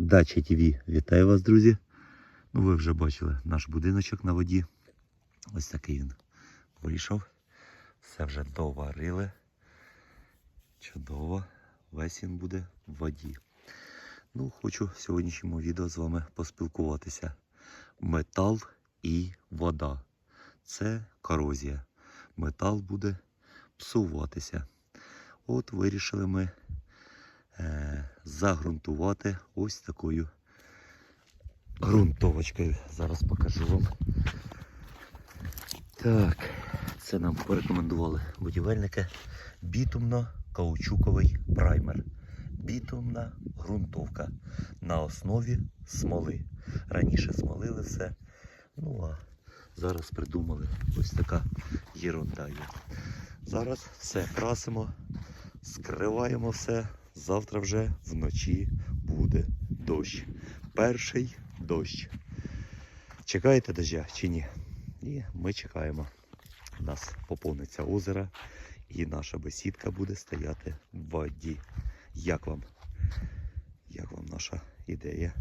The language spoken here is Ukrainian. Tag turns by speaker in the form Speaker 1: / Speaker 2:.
Speaker 1: Дача ТВ. Вітаю вас, друзі. Ну, ви вже бачили наш будиночок на воді. Ось такий він вийшов. Все вже доварили. Чудово. Весь він буде в воді. Ну, хочу в сьогоднішньому відео з вами поспілкуватися. Метал і вода. Це корозія. Метал буде псуватися. От вирішили ми е, загрунтувати ось такою ґрунтовочкою. Зараз покажу вам. Так, це нам порекомендували будівельники. Бітумно-каучуковий праймер. Бітумна ґрунтовка на основі смоли. Раніше смолили все. Ну а зараз придумали ось така єрунда. Зараз все красимо, скриваємо все. Завтра вже вночі буде дощ. Перший дощ. Чекаєте дождя чи ні? І ми чекаємо. У нас поповниться озеро і наша бесідка буде стояти в воді. Як вам? Як вам наша ідея?